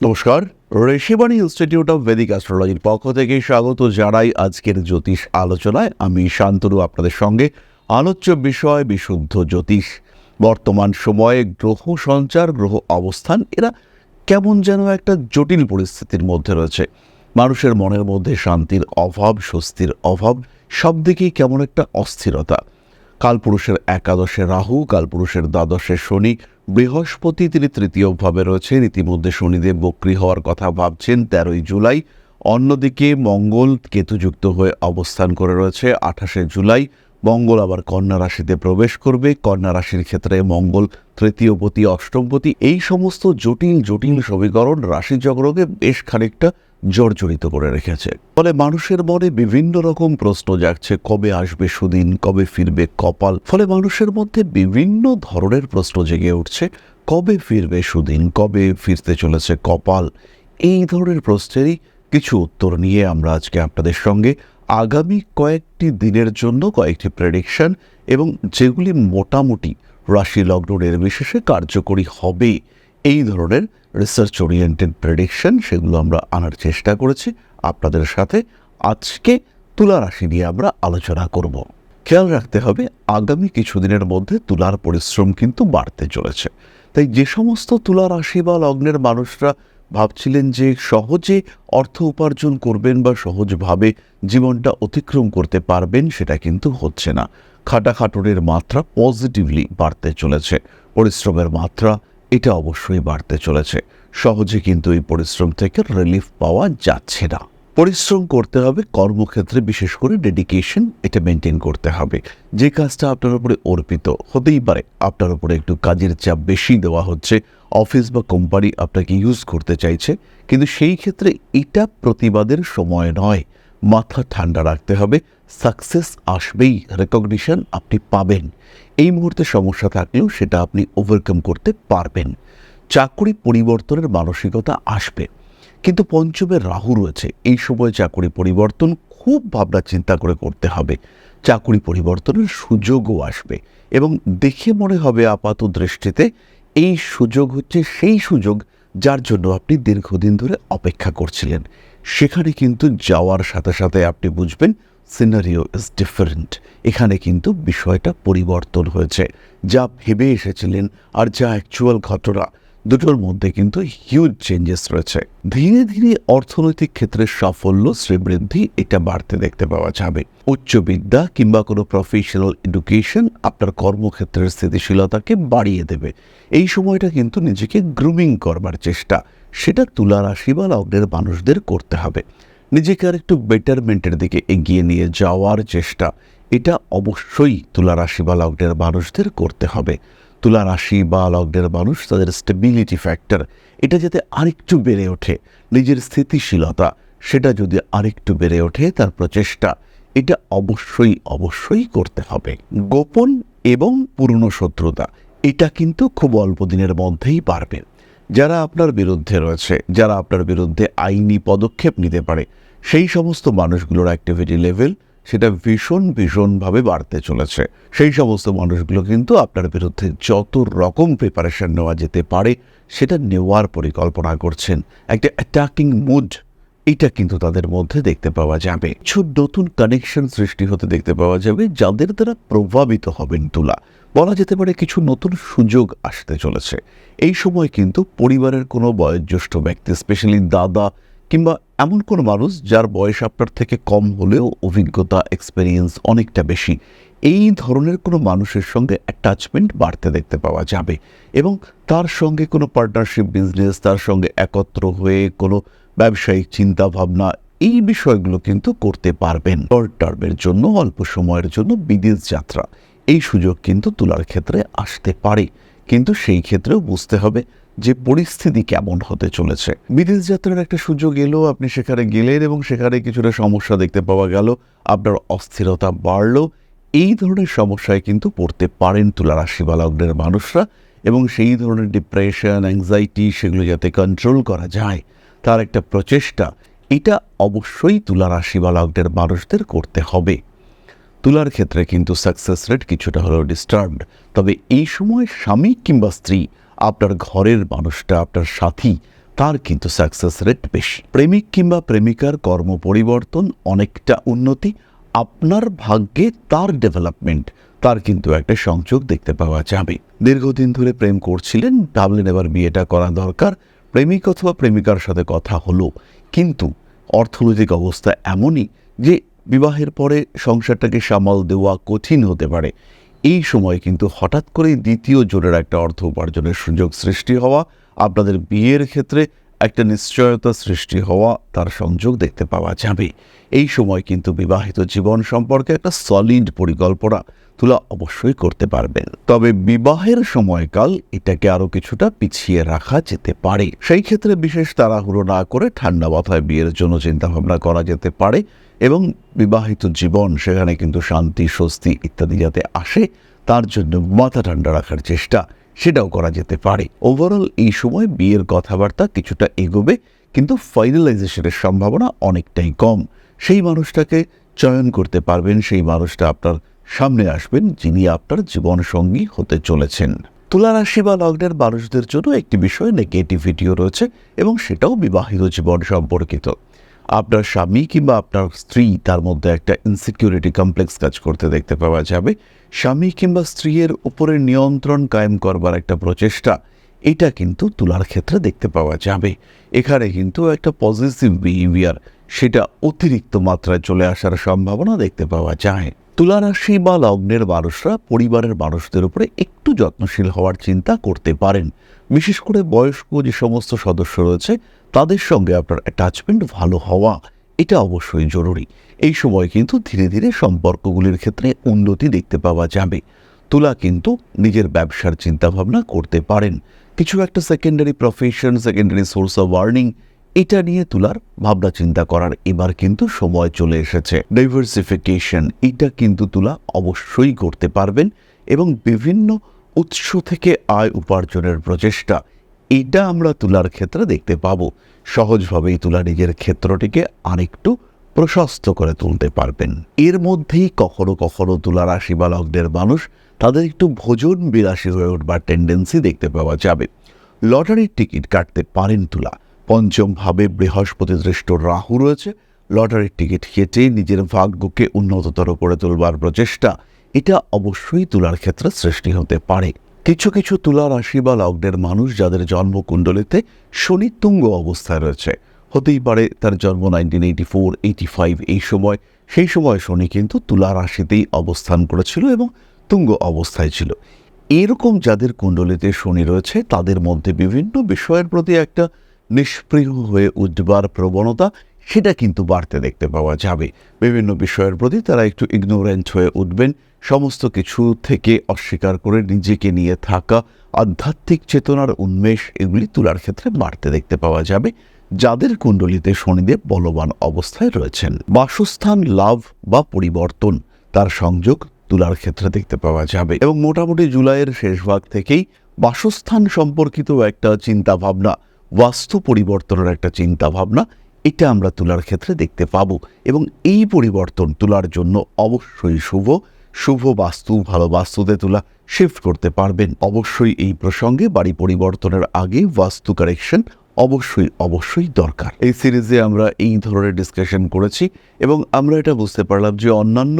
নমস্কার, Rishibani institute of Vedic অ্যাস্ট্রোলজির পক্ষ থেকে স্বাগত জানাই আজকের জ্যোতিষ আলোচনায়। আমি শান্তনু, আপনাদের সঙ্গে আলোচ্য বিষয় বিশুদ্ধ জ্যোতিষ। বর্তমান সময়ে গ্রহ সঞ্চার, গ্রহ অবস্থান, এরা কেমন যেন একটা জটিল পরিস্থিতির মধ্যে রয়েছে। মানুষের মনের মধ্যে শান্তির অভাব, স্বস্তির অভাব, সব দিকেই কেমন একটা অস্থিরতা। কালপুরুষের একাদশে রাহু, কালপুরুষের দ্বাদশে শনি বৃহস্পতি তিনি তৃতীয় ভাবে রয়েছেন ইতিমধ্যে শনিদেব বক্রী হওয়ার কথা ভাবছেন। তেরোই জুলাই অন্যদিকে মঙ্গল কেতুযুক্ত হয়ে অবস্থান করে রয়েছে। আঠাশে জুলাই মঙ্গল আবার কন্যা রাশিতে প্রবেশ করবে। কন্যা রাশির ক্ষেত্রে মঙ্গল তৃতীয়পতি অষ্টমপতি এই সমস্ত জটিল জটিল সমীকরণ রাশিচক্রকে বেশ খানিকটা জর্জরিত করে রেখেছে। ফলে মানুষের মনে বিভিন্ন রকম প্রশ্ন জাগছে, কবে আসবে সুদিন, কবে ফিরবে কপাল? ফলে মানুষের মধ্যে বিভিন্ন ধরনের প্রশ্ন জেগে উঠছে, কবে ফিরবে সুদিন, কবে ফিরতে চলেছে কপাল? এই ধরনের প্রশ্নেরই কিছু উত্তর নিয়ে আমরা আজকে আপনাদের সঙ্গে আগামী কয়েকটি দিনের জন্য কয়েকটি প্রেডিকশন এবং যেগুলি মোটামুটি রাশি লগ্ন নির্বিশেষে কার্যকরী হবে, এই ধরনের রিসার্চ ওরিয়েন্টেড প্রেডিকশন সেগুলো আমরা আনার চেষ্টা করেছি। আপনাদের সাথে আজকে তুলা রাশি নিয়ে আমরা আলোচনা করব। খেয়াল রাখতে হবে, আগামী কিছুদিনের মধ্যে তুলার পরিশ্রম কিন্তু বাড়তে চলেছে। তাই যে সমস্ত তুলা রাশি বা লগ্নের মানুষরা ভাবছিলেন যে সহজে অর্থ উপার্জন করবেন বা সহজভাবে জীবনটা অতিক্রম করতে পারবেন সেটা কিন্তু হচ্ছে না। খাটাখাটুনের মাত্রা পজিটিভলি বাড়তে চলেছে। পরিশ্রমের মাত্রা এটা অবশ্যই বাড়তে চলেছে। সহজে কিন্তু এই পরিশ্রম থেকে রিলিফ পাওয়া যাচ্ছে না। পরিশ্রম করতে হবে, কর্মক্ষেত্রে বিশেষ করে ডেডিকেশন এটা মেনটেন করতে হবে। যে কাজটা আপনার উপরে অর্পিত হতেই পারে, আপনার উপরে একটু কাজের চাপ বেশি দেওয়া হচ্ছে অফিস বা কোম্পানি আপনাকে ইউজ করতে চাইছে, কিন্তু সেই ক্ষেত্রে এটা প্রতিবাদের সময় নয়। মাথা ঠান্ডা রাখতে হবে সাকসেস আসবেই রেকগনিশন আপনি পাবেন। এই মুহূর্তে সমস্যা থাকলেও সেটা আপনি ওভারকাম করতে পারবেন। চাকরি পরিবর্তনের মানসিকতা আসবে। কিন্তু পঞ্চমের রাহু রয়েছে, এই সময় চাকরি পরিবর্তন খুব ভাবনা চিন্তা করে করতে হবে। চাকরি পরিবর্তনের সুযোগও আসবে এবং দেখে মনে হবে আপাত দৃষ্টিতে এই সুযোগ হচ্ছে সেই সুযোগ যার জন্য আপনি দীর্ঘদিন ধরে অপেক্ষা করছিলেন। সেখানে কিন্তু যাওয়ার সাথে সাথে আপনি বুঝবেন সিনারিও ইজ ডিফারেন্ট এখানে কিন্তু বিষয়টা পরিবর্তন হয়েছে। যা ভেবে এসেছিলেন আর যা অ্যাকচুয়াল ঘটনা। দুটোর মধ্যে কিন্তু হিউজ চেঞ্জেস রয়েছে। ধীরে ধীরে অর্থনৈতিক ক্ষেত্রে সাফল্য, শ্রীবৃদ্ধি, এটা বাড়তে দেখতে পাওয়া যাবে। উচ্চ বিদ্যা কিংবা কোনো প্রফেশনাল এডুকেশন আপনার কর্মক্ষেত্রের স্থিতিশীলতাকে বাড়িয়ে দেবে। এই সময়টা কিন্তু নিজেকে গ্রুমিং করবার চেষ্টা। সেটা তুলা রাশি বা লগ্নের মানুষদের করতে হবে। নিজেকে আর একটু বেটারমেন্টের দিকে এগিয়ে নিয়ে যাওয়ার চেষ্টা। এটা অবশ্যই তুলা রাশি বা লগ্নের মানুষদের করতে হবে। তুলা রাশি বা লগ্নের মানুষ তাদের স্টেবিলিটি ফ্যাক্টর এটা যাতে আরেকটু বেড়ে ওঠে, নিজের স্থিতিশীলতা, সেটা যদি আরেকটু বেড়ে ওঠে তার প্রচেষ্টা, এটা অবশ্যই অবশ্যই করতে হবে। গোপন এবং পুরনো শত্রুতা, এটা কিন্তু খুব অল্প দিনের মধ্যেই পারবে। যারা আপনার বিরুদ্ধে রয়েছে, যারা আপনার বিরুদ্ধে আইনি পদক্ষেপ নিতে পারে, সেই সমস্ত মানুষগুলোর অ্যাক্টিভিটি লেভেল সেটা ভীষণ ভীষণভাবে বাড়তে চলেছে। সেই সমস্ত মানুষগুলো কিন্তু আপনার বিরুদ্ধে যত রকম প্রিপারেশন নেওয়া যেতে পারে, সেটা নেওয়ার পরিকল্পনা করছেন। একটা অ্যাটাকিং মুড এটা কিন্তু তাদের মধ্যে দেখতে পাওয়া যাবে। কিছু নতুন কানেকশন সৃষ্টি হতে দেখতে পাওয়া যাবে, যাদের দ্বারা প্রভাবিত হবেন তুলা। বলা যেতে পারে কিছু নতুন সুযোগ আসতে চলেছে। এই সময় কিন্তু পরিবারের কোনো বয়োজ্যেষ্ঠ ব্যক্তি স্পেশালি দাদা কিংবা এমন কোনো মানুষ যার বয়স আপনার থেকে কম হলেও অভিজ্ঞতা এক্সপেরিয়েন্স অনেকটা বেশি, এই ধরনের কোনো মানুষের সঙ্গে অ্যাটাচমেন্ট বাড়তে দেখতে পাওয়া যাবে এবং তার সঙ্গে কোনো পার্টনারশিপ বিজনেস তার সঙ্গে একত্র হয়ে কোনো ব্যবসায়িক চিন্তা ভাবনা এই বিষয়গুলো কিন্তু করতে পারবেন। শর্ট টার্মের জন্য, অল্প সময়ের জন্য বিদেশ যাত্রা, এই সুযোগ কিন্তু তোলার ক্ষেত্রে আসতে পারে। কিন্তু সেই ক্ষেত্রেও বুঝতে হবে যে পরিস্থিতি কেমন হতে চলেছে। বিদেশ যাত্রার একটা সুযোগ এলো, আপনি সেখানে গেলেন এবং সেখানে কিছুটা সমস্যা দেখতে পাওয়া গেল। আপনার অস্থিরতা বাড়লো। এই ধরনের সমস্যায় কিন্তু পড়তে পারেন তুলা রাশি মানুষরা এবং সেই ধরনের ডিপ্রেশন অ্যাংজাইটি সেগুলো যাতে কন্ট্রোল করা যায়, তার একটা প্রচেষ্টা। এটা অবশ্যই তুলা রাশি মানুষদের করতে হবে। তুলার ক্ষেত্রে কিন্তু সাকসেস রেট কিছুটা হলেও ডিস্টার্বড তবে এই সময় স্বামী কিংবা স্ত্রী আপনার ঘরের মানুষটা, আপনার সাথী, তার কিন্তু সাকসেস রেট বেশি। প্রেমিক কিংবা প্রেমিকার কর্ম পরিবর্তন অনেকটা উন্নতি, আপনার ভাগ্যে তার ডেভেলপমেন্ট তার কিন্তু একটা সংযোগ দেখতে পাওয়া যাবে। দীর্ঘদিন ধরে প্রেম করছিলেন ভাবলেন এবার বিয়েটা করা দরকার, প্রেমিক অথবা প্রেমিকার সাথে কথা হলো, কিন্তু অর্থনৈতিক অবস্থা এমনই যে বিবাহের পরে সংসারটাকে সামাল দেওয়া কঠিন হতে পারে। এই সময় কিন্তু হঠাৎ করেই দ্বিতীয় জোরের একটা অর্থ উপার্জনের সুযোগ সৃষ্টি হওয়া, আপনাদের বিয়ের ক্ষেত্রে একটা নিশ্চয়তা সৃষ্টি হওয়া তার সংযোগ দেখতে পাওয়া যাবে। এই সময় কিন্তু বিবাহিত জীবন সম্পর্কে একটা সলিড পরিকল্পনা তুলা অবশ্যই করতে পারবেন। তবে বিবাহের সময়কাল এটাকে আরও কিছুটা পিছিয়ে রাখা যেতে পারে। সেই ক্ষেত্রে বিশেষ তাড়াহুড়ো না করে ঠান্ডা মাথায় বিয়ের জন্য চিন্তাভাবনা করা যেতে পারে। এবং বিবাহিত জীবন, সেখানে কিন্তু শান্তি, স্বস্তি ইত্যাদি যাতে আসে, তার জন্য মাথা ঠান্ডা রাখার চেষ্টা, সেটাও করা যেতে পারে। ওভারঅল এই সময় বিয়ের কথাবার্তা কিছুটা এগোবে, কিন্তু ফাইনালাইজেশনের সম্ভাবনা অনেকটাই কম। সেই মানুষটাকে চয়ন করতে পারবেন, সেই মানুষটা আপনার সামনে আসবেন, যিনি আপনার জীবন সঙ্গী হতে চলেছেন। তুলা রাশি বা লগ্নের মানুষদের জন্য একটি বিষয়ে নেগেটিভিটিও রয়েছে এবং সেটাও বিবাহিত জীবন সম্পর্কিত। আপনার স্বামী কিংবা আপনার স্ত্রী তার মধ্যে একটা ইনসিকিউরিটি কমপ্লেক্স কাজ করতে দেখতে পাওয়া যাবে। স্বামী কিংবা স্ত্রীর উপরে নিয়ন্ত্রণ কায়েম করবার একটা প্রচেষ্টা, এটা কিন্তু তুলার ক্ষেত্রে দেখতে পাওয়া যাবে। এখানে কিন্তু একটা পজিটিভ বিহেভিয়ার সেটা অতিরিক্ত মাত্রায় চলে আসার সম্ভাবনা দেখতে পাওয়া যায়। তুলা রাশি বা লগ্নের মানুষরা পরিবারের মানুষদের উপরে একটু যত্নশীল হওয়ার চিন্তা করতে পারেন। বিশেষ করে বয়স্ক যে সমস্ত সদস্য রয়েছে, তাদের সঙ্গে আপনার অ্যাটাচমেন্ট ভালো হওয়া, এটা অবশ্যই জরুরি। এই সময় কিন্তু ধীরে ধীরে সম্পর্কগুলির ক্ষেত্রে উন্নতি দেখতে পাওয়া যাবে। তুলা কিন্তু নিজের ব্যবসার চিন্তাভাবনা করতে পারেন। কিছু একটা secondary profession secondary source of earning এটা নিয়ে তুলার ভাবনা চিন্তা করার এবার কিন্তু সময় চলে এসেছে। ডাইভার্সিফিকেশন এটা কিন্তু তুলা অবশ্যই করতে পারবেন এবং বিভিন্ন উৎস থেকে আয় উপার্জনের প্রচেষ্টা। এটা আমরা তুলার ক্ষেত্রে দেখতে পাবো। সহজভাবেই তুলা নিজের ক্ষেত্রটিকে আরেকটু প্রশস্ত করে তুলতে পারবেন। এর মধ্যেই কখনো কখনো তুলা রাশি বা মানুষ তাদের একটু ভোজন বিলাসী হয়ে উঠবার টেন্ডেন্সি দেখতে পাওয়া যাবে। লটারির টিকিট কাটতে পারেন তুলা। পঞ্চম ভাবে বৃহস্পতি দৃষ্ট রাহু রয়েছে। লটারির টিকিট কেটে নিজের ভাগ্যকে উন্নততর করে তোলবার প্রচেষ্টা। এটা অবশ্যই তুলার ক্ষেত্রে সৃষ্টি হতে পারে। কিছু কিছু তুলা রাশি বা লগ্নের মানুষ যাদের জন্মকুণ্ডলিতে শনি তুঙ্গ অবস্থায় রয়েছে, হতেই পারে তার জন্ম nineteen eighty four eighty five এই সময়। সেই সময় শনি কিন্তু তুলা রাশিতেই অবস্থান করেছিল এবং তুঙ্গ অবস্থায় ছিল। এরকম যাদের কুণ্ডলিতে শনি রয়েছে, তাদের মধ্যে বিভিন্ন বিষয়ের প্রতি একটা নিষ্প্রিয় হয়ে উঠবার প্রবণতা সেটা কিন্তু বাড়তে দেখতে পাওয়া যাবে। বিভিন্ন বিষয়ের প্রতি তারা একটু ইগনোরেন্ট হয়ে উঠবেন। সমস্ত কিছু থেকে অস্বীকার করে নিজেকে নিয়ে থাকা, আধ্যাত্মিক চেতনার উন্মেষ, এগুলি তুলার ক্ষেত্রে বাড়তে দেখতে পাওয়া যাবে। যাদের কুণ্ডলিতে শনিদেব বলবান অবস্থায় রয়েছেন। বাসস্থান, লাভ বা পরিবর্তন, তার সংযোগ তুলার ক্ষেত্রে দেখতে পাওয়া যাবে। এবং মোটামুটি জুলাইয়ের শেষ ভাগ থেকেই বাসস্থান সম্পর্কিত একটা চিন্তা ভাবনা বাস্তু পরিবর্তনের একটা চিন্তা ভাবনা এটা আমরা তুলার ক্ষেত্রে দেখতে পাবো এবং এই পরিবর্তন তুলার জন্য অবশ্যই শুভ শুভ বাস্তু, ভালো বাস্তুতে তুলা শিফট করতে পারবেন। অবশ্যই এই প্রসঙ্গে বাড়ি পরিবর্তনের আগে বাস্তু কারেকশন অবশ্যই অবশ্যই দরকার। এই সিরিজে আমরা এই ধরনের ডিসকাশন করেছি এবং আমরা এটা বুঝতে পারলাম যে অন্যান্য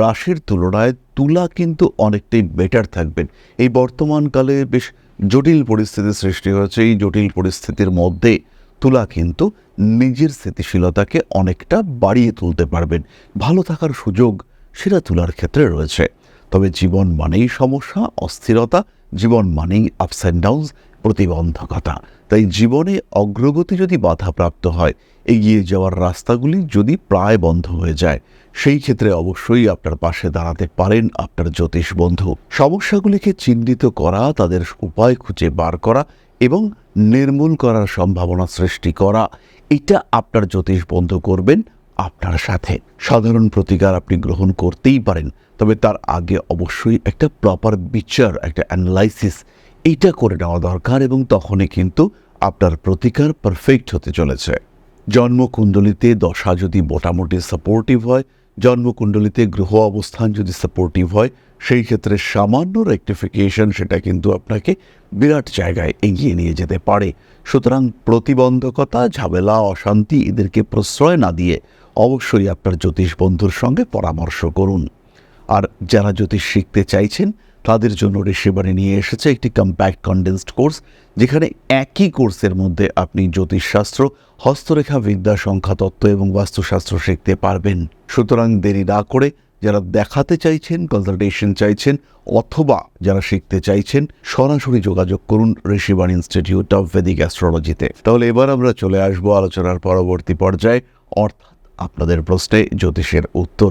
রাশির তুলনায় তুলা কিন্তু অনেকটাই বেটার থাকবেন। এই বর্তমানকালে বেশ জটিল পরিস্থিতির সৃষ্টি হয়েছে। এই জটিল পরিস্থিতির মধ্যে তুলা কিন্তু নিজের স্থিতিশীলতাকে অনেকটা বাড়িয়ে তুলতে পারবেন। ভালো থাকার সুযোগ সেটা তুলার ক্ষেত্রে রয়েছে। তবে জীবন মানেই সমস্যা, অস্থিরতা, জীবন মানেই আপস অ্যান্ড ডাউনস প্রতিবন্ধকতা। তাই জীবনে অগ্রগতি যদি বাধাপ্রাপ্ত হয়, এগিয়ে যাওয়ার রাস্তাগুলি যদি প্রায় বন্ধ হয়ে যায়, সেই ক্ষেত্রে অবশ্যই আপনার পাশে দাঁড়াতে পারেন আপনার জ্যোতিষ বন্ধু। সমস্যাগুলিকে চিহ্নিত করা, তাদের উপায় খুঁজে বার করা এবং নির্মূল করার সম্ভাবনা সৃষ্টি করা। এটা আপনার জ্যোতিষ বন্ধ করবেন আপনার সাথে। সাধারণ প্রতিকার আপনি গ্রহণ করতেই পারেন, তবে তার আগে অবশ্যই একটা প্রপার বিচার, একটা অ্যানালাইসিস এইটা করে নেওয়া দরকার এবং তখনই কিন্তু আপনার প্রতিকার পারফেক্ট হতে চলেছে। জন্মকুণ্ডলিতে দশা যদি মোটামুটি সাপোর্টিভ হয়, জন্মকুণ্ডলিতে গ্রহ অবস্থান যদি সাপোর্টিভ হয় সেই ক্ষেত্রে সামান্য রেকটিফিকেশন সেটা কিন্তু আপনাকে বিরাট জায়গায় এগিয়ে নিয়ে যেতে পারে। সুতরাং প্রতিবন্ধকতা, ঝামেলা, অশান্তি এদেরকে প্রশ্রয় না দিয়ে অবশ্যই আপনার জ্যোতিষ বন্ধুর সঙ্গে পরামর্শ করুন। আর যারা জ্যোতিষ শিখতে চাইছেন, তাদের জন্য ঋষিবাণী নিয়ে এসেছে একটি কম্প্যাক্ট কন্ডেন্সড কোর্স যেখানে একই কোর্সের মধ্যে আপনি জ্যোতিষশাস্ত্র, হস্তরেখা বিদ্যা, সংখ্যাতত্ত্ব এবং বাস্তুশাস্ত্র শিখতে পারবেন। সুতরাং দেরি না করে যারা দেখাতে চাইছেন কনসালটেশন চাইছেন, অথবা যারা শিখতে চাইছেন, সরাসরি যোগাযোগ করুন ঋষিবাণী ইনস্টিটিউট অফ ভেদিক অ্যাস্ট্রোলজিতে তাহলে এবার আমরা চলে আসব আলোচনার পরবর্তী পর্যায়ে। অর্থাৎ আপনাদের প্রশ্নে জ্যোতিষের উত্তর।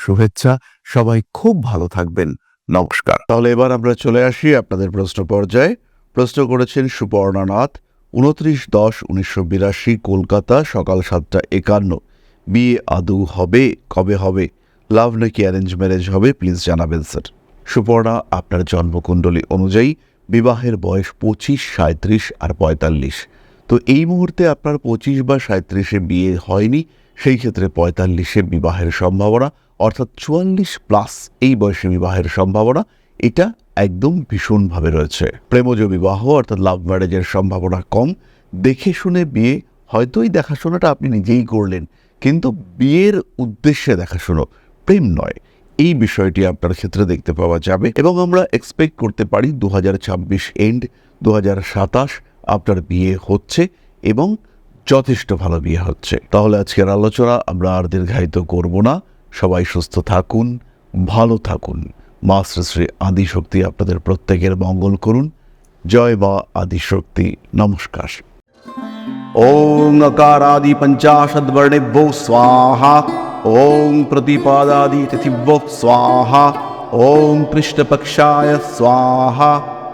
শুভেচ্ছা। সবাই খুব ভালো থাকবেন। নমস্কার। তাহলে এবার আমরা চলে আসি আপনাদের প্রশ্ন পর্যায়ে। প্রশ্ন করেছেন সুপর্ণানাথ, উনত্রিশ দশ উনিশশো বিরাশি, কলকাতা, সকাল সাতটা একান্ন। বিয়ে আদৌ হবে? কবে হবে? লাভ নাকি অ্যারেঞ্জ ম্যারেজ হবে? প্লিজ জানাবেন, স্যার। সুপর্ণা, আপনার জন্মকুণ্ডলী অনুযায়ী বিবাহের বয়স পঁচিশ সাঁত্রিশ আর পঁয়তাল্লিশ। তো এই মুহূর্তে আপনার পঁচিশ বা সাঁত্রিশে বিয়ে হয়নি সেই ক্ষেত্রে পঁয়তাল্লিশে বিবাহের সম্ভাবনা, অর্থাৎ চুয়াল্লিশ প্লাস এই বয়সে বিবাহের সম্ভাবনা, এটা একদম ভীষণভাবে রয়েছে। প্রেমজ বিবাহ, অর্থাৎ লাভ ম্যারেজের সম্ভাবনা কম। দেখে শুনে বিয়ে, হয়তো এই দেখাশোনাটা আপনি নিজেই করলেন, কিন্তু বিয়ের উদ্দেশ্যে দেখাশুনো, প্রেম নয়। এই বিষয়টি আপনার ক্ষেত্রে দেখতে পাওয়া যাবে এবং আমরা এক্সপেক্ট করতে পারি দু হাজার ছাব্বিশ এন্ড দু হাজার সাতাশ আপনার বিয়ে হচ্ছে এবং যথেষ্ট ভালো বিয়ে হচ্ছে। তাহলে আজকের আলোচনা আমরা আর দীর্ঘায়িত করব না। সবাই সুস্থ থাকুন, ভালো থাকুন। মা শ্রী আদিশক্তি আপনাদের প্রত্যেকের মঙ্গল করুন। জয় বা আদিশক্তি। নমস্কার। ওং আকারাদি পঞ্চাশদ্বর্ণেভ্যো স্বাহা। ওং প্রতিপাদাদি তিথিভ্যো স্বাহা। ওং পৃষ্ঠপক্ষায় স্বাহা।